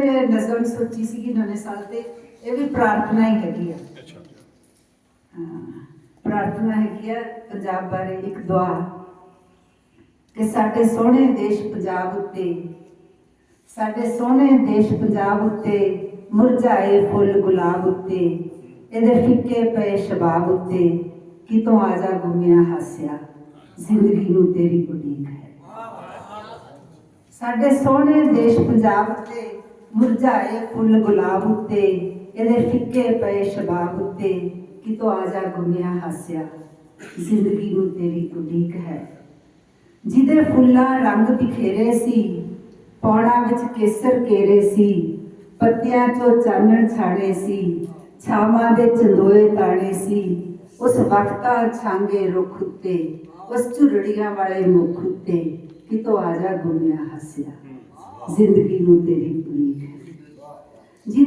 ਮੇਰੇ ਨਜ਼ਮ ਸੋਚੀ ਸੀਗੀ ਨਵੇਂ ਸਾਲ ਤੇ ਇਹ ਵੀ ਪ੍ਰਾਰਥਨਾ ਹੀ ਹੈਗੀ ਆ। ਅੱਛਾ। ਹਾਂ, ਪ੍ਰਾਰਥਨਾ ਹੈਗੀ ਆ ਪੰਜਾਬ ਬਾਰੇ ਇੱਕ ਦੁਆ ਕਿ ਸਾਡੇ ਸੋਹਣੇ ਦੇਸ਼ ਪੰਜਾਬ ਉੱਤੇ ਸਾਡੇ ਸੋਹਣੇ ਦੇਸ਼ ਪੰਜਾਬ ਉੱਤੇ ਮੁਰਝਾਏ ਫੁੱਲ ਗੁਲਾਬ ਉੱਤੇ ਇਹਦੇ ਫਿੱਕੇ ਪਏ ਸ਼ਬਾਬ ਉੱਤੇ ਕਿਤੋਂ ਆ ਜਾ ਗੁੰਮਿਆ ਹਾਸਿਆ ਜ਼ਿੰਦਗੀ ਨੂੰ ਤੇਰੀ ਉਡੀਕ ਹੈ। ਸਾਡੇ ਸੋਹਣੇ ਦੇਸ਼ ਪੰਜਾਬ ਉੱਤੇ ਮੁਰਝਾਏ ਫੁੱਲ ਗੁਲਾਬ ਉੱਤੇ ਇਹਦੇ ਫਿੱਕੇ ਪਏ ਸ਼ਬਾਬ ਉੱਤੇ ਕਿਤੋਂ ਆ ਜਾ ਗੁੰਮਿਆ ਹਾਸਿਆ। ਜ਼ਿੰਦਗੀ ਨੂੰ ਤੇਰੀ ਉਡੀਕ ਹੈ। ਜਿਹਦੇ ਫੁੱਲਾਂ ਰੰਗ ਬਿਖੇਰੇ ਸੀ ਪੌੜਾਂ ਵਿੱਚ ਕੇਸਰ ਕੇਰੇ ਸੀ ਪੱਤਿਆਂ 'ਚੋਂ ਚਾਨਣ ਛਾੜੇ ਸੀ ਛਾਵਾਂ ਦੇ ਚੰਦੋਏ ਤਾੜੇ ਸੀ ਉਸ ਵਕਤਾ ਛਾਂਗੇ ਰੁੱਖ ਉੱਤੇ ਉਸ ਝੁਰੜੀਆਂ ਵਾਲੇ ਮੁਖ ਉੱਤੇ ਕਿਤੋਂ ਆ ਜਾ ਗੁੰਮਿਆ ਹੱਸਿਆ। ਜ਼ਿੰਦਗੀ ਨੂੰ ਤੇਰੀ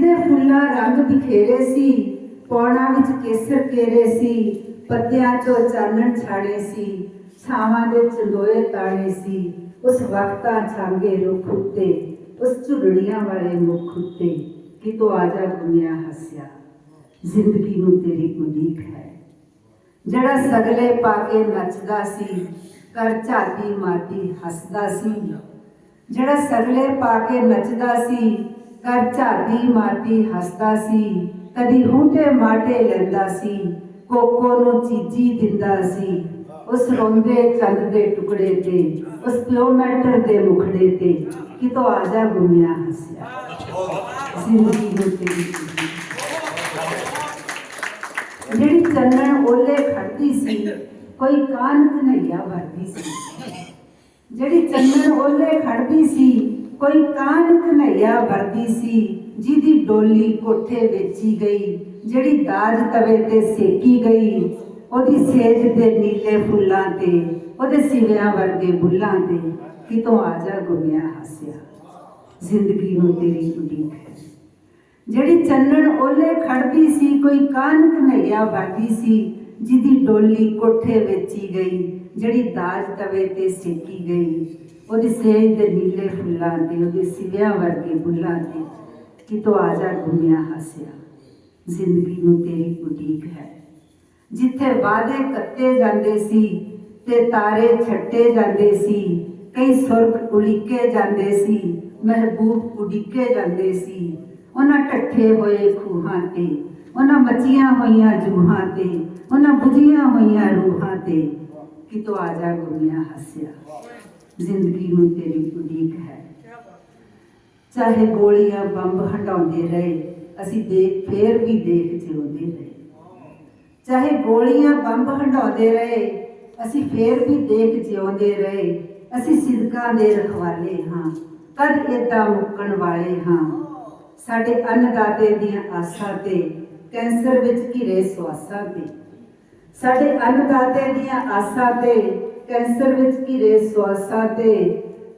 ਜਿਹਦੇ ਫੁੱਲਾਂ ਰੰਗ ਬਿਖੇਰੇ ਸੀ, ਪੌੜਾਂ ਵਿੱਚ ਕੇਸਰ ਕੇਰੇ ਸੀ, ਪੱਤਿਆਂ 'ਚੋਂ ਚਾਨਣ ਛਾੜੇ ਸੀ, ਛਾਵਾਂ ਦੇ ਚੰਦੋਏ ਤਾੜੇ ਸੀ, ਉਸ ਵਕਤਾਂ ਛਾਂਗੇ ਰੁੱਖ ਉੱਤੇ, ਉਸ ਝੁਰੜੀਆਂ ਵਾਲੇ ਮੁਖ ਉੱਤੇ ਕਿਤੋਂ ਆ ਜਾ ਗੁੰਮਿਆ ਹੱਸਿਆ। ਜ਼ਿੰਦਗੀ ਨੂੰ ਤੇਰੀ ਉਡੀਕ ਹੈ। ਜਿਹੜਾ ਸਗਲੇ ਪਾ ਕੇ ਨੱਚਦਾ ਸੀ ਕਰ ਝਾਤੀ ਮਾਰਦੀ ਹੱਸਦਾ ਸੀ। ਜਿਹੜਾ ਸਗਲੇ ਪਾ ਕੇ ਨੱਚਦਾ ਸੀ ਘਰ ਝਾਤੀ ਮਾਰਦੀ ਹੱਸਦਾ ਸੀ, ਕਦੀ ਹੁੰਟੇ ਮਾਟੇ ਲੈਂਦਾ ਸੀ, ਕੋਕੋ ਨੂੰ ਚੀਜੀ ਦਿੰਦਾ ਸੀ। ਉਸ ਰੋਂਦੇ ਚੰਦ ਦੇ ਟੁਕੜੇ ਤੇ, ਉਸ ਕਿਲੋਮੀਟਰ ਦੇ ਮੁਖੜੇ ਤੇ, ਕਿਤੋਂ ਆ ਜਾ ਗੁੰਮਿਆ ਹੱਸਿਆ। ਜ਼ਿੰਦਗੀ ਨੂੰ ਤੇਰੀ ਜਿਹੜੀ ਚੰਨਣ ਓਲੇ ਖੜਦੀ ਸੀ, ਕੋਈ ਕਾਨ ਕਨਈਆ ਵਰਦੀ ਸੀ। ਜਿਹੜੀ ਚੰਨਣ ਓਲੇ ਖੜਦੀ ਸੀ ਕੋਈ ਕਾਨ ਕਨਈਆ ਵਰਦੀ ਸੀ, ਜਿਹਦੀ ਡੋਲੀ ਕੋਠੇ ਵੇਚੀ ਗਈ, ਜਿਹੜੀ ਦਾਜ ਤਵੇ ਤੇ ਸੇਕੀ ਗਈ। ਉਹਦੀ ਸੇਜ ਦੇ ਨੀਲੇ ਫੁੱਲਾਂ ਤੇ, ਉਹਦੇ ਸਿਵਿਆਂ ਵਰਗੇ ਬੁੱਲਾਂ ਤੇ, ਕਿਤੋਂ ਆ ਜਾ ਗੁੰਮਿਆ ਹੱਸਿਆ। ਜ਼ਿੰਦਗੀ ਨੂੰ ਤੇਰੀ ਉਡੀਕ ਹੈ ਜਿਹੜੀ ਚੰਨਣ ਓਲੇ ਖੜਦੀ ਸੀ, ਕੋਈ ਕਾਨ ਕਨਈਆ ਵਰਦੀ ਸੀ, ਜਿਹਦੀ ਡੋਲੀ ਕੋਠੇ ਵੇਚੀ ਗਈ, ਜਿਹੜੀ ਦਾਜ ਤਵੇ ਤੇ ਸੇਕੀ ਗਈ। ਉਹਦੀ ਸੇਜ ਦੇ ਨੀਲੇ ਫੁੱਲਾਂ ਤੇ, ਉਹਦੇ ਸਿਵਿਆਂ ਵਰਗੇ ਫੁੱਲਾਂ ਤੇ ਕਿਤੋਂ ਆ ਜਾ ਗੁੰਮਿਆ ਹੱਸਿਆ। ਜ਼ਿੰਦਗੀ ਨੂੰ ਤੇਰੀ ਉਡੀਕ ਹੈ। ਜਿੱਥੇ ਵਾਅਦੇ ਕੱਤੇ ਜਾਂਦੇ ਸੀ ਤੇ ਤਾਰੇ ਛੱਟੇ ਜਾਂਦੇ ਸੀ, ਕਈ ਸੁਰਗ ਉਲੀਕੇ ਜਾਂਦੇ ਸੀ, ਮਹਿਬੂਬ ਉਡੀਕੇ ਜਾਂਦੇ ਸੀ। ਉਹਨਾਂ ਟੱਠੇ ਹੋਏ ਖੂਹਾਂ ਤੇ, ਉਹਨਾਂ ਮੱਚੀਆਂ ਹੋਈਆਂ ਜੂਹਾਂ ਤੇ, ਉਹਨਾਂ ਬੁਝੀਆਂ ਹੋਈਆਂ ਰੂਹਾਂ ਤੇ ਕਿਤੋਂ ਆ ਜਾ ਗੁੰਮਿਆ ਹੱਸਿਆ। ਜ਼ਿੰਦਗੀ ਨੂੰ ਤੇਰੀ ਉਡੀਕ ਹੈ। ਚਾਹੇ ਗੋਲੀਆਂ ਬੰਬ ਹਟਾਉਂਦੇ ਰਹੇ, ਅਸੀਂ ਦੇਖ, ਫੇਰ ਵੀ ਦੇਖ ਜਿਉਂਦੇ ਰਹੇ। ਚਾਹੇ ਗੋਲੀਆਂ ਬੰਬ ਹੰਡਾਉਂਦੇ ਰਹੇ, ਅਸੀਂ ਫੇਰ ਵੀ ਦੇਖ ਜਿਉਂਦੇ ਰਹੇ। ਅਸੀਂ ਸਿਦਕਾਂ ਦੇ ਰਖਵਾਲੇ ਹਾਂ ਕਦ ਏਦਾਂ ਮੁੱਕਣ ਵਾਲੇ ਹਾਂ। ਸਾਡੇ ਅੰਨਦਾਤੇ ਦੀਆਂ ਆਸਾਂ ਤੇ, ਕੈਂਸਰ ਵਿੱਚ ਘਿਰੇ ਸਵਾਸਾਂ ਤੇ। ਸਾਡੇ ਅੰਨਦਾਤੇ ਦੀਆਂ ਆਸਾਂ ਤੇ ਕੈਂਸਰ ਵਿੱਚ ਘਿਰੇ ਸਵਾਸਾਂ ਤੇ,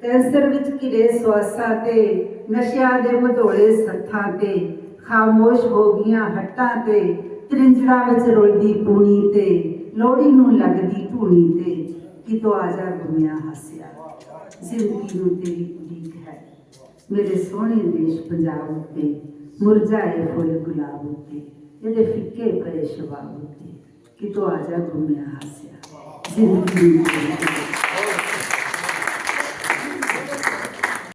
ਕੈਂਸਰ ਵਿੱਚ ਘਿਰੇ ਸਵਾਸਾਂ ਤੇ, ਨਸ਼ਿਆਂ ਦੇ ਮਧੋਲੇ ਸੱਥਾਂ ਤੇ, ਖਾਮੋਸ਼ ਹੋ ਗਈਆਂ ਹੱਟਾਂ ਤੇ, ਤ੍ਰਿੰਜੜਾ ਵਿੱਚ ਰੁਲਦੀ ਪੂਣੀ ਤੇ ਲੋੜੀ ਨੂੰ ਲੱਗਦੀ ਧੂਣੀ ਤੇ, ਕਿਤੋਂ ਆ ਜਾ ਗੁੰਮਿਆ ਹੱਸਿਆ। ਜ਼ਿੰਦਗੀ ਨੂੰ ਤੇਰੀ ਉਡੀਕ ਹੈ। ਮੇਰੇ ਸੋਹਣੇ ਦੇਸ਼ ਪੰਜਾਬ ਉੱਤੇ, ਮੁਰਝਾਏ ਫੁੱਲ ਗੁਲਾਬ ਉੱਤੇ, ਇਹਦੇ ਫਿੱਕੇ ਪਏ ਸ਼ਬਾਬ ਉੱਤੇ, ਕਿਤੋਂ ਆ ਜਾ ਗੁੰਮਿਆ ਹੱਸਿਆ। ਜ਼ਿੰਦਗੀ ਨੂੰ ਤੇਰੀ ਉਡੀਕ ਹੈ।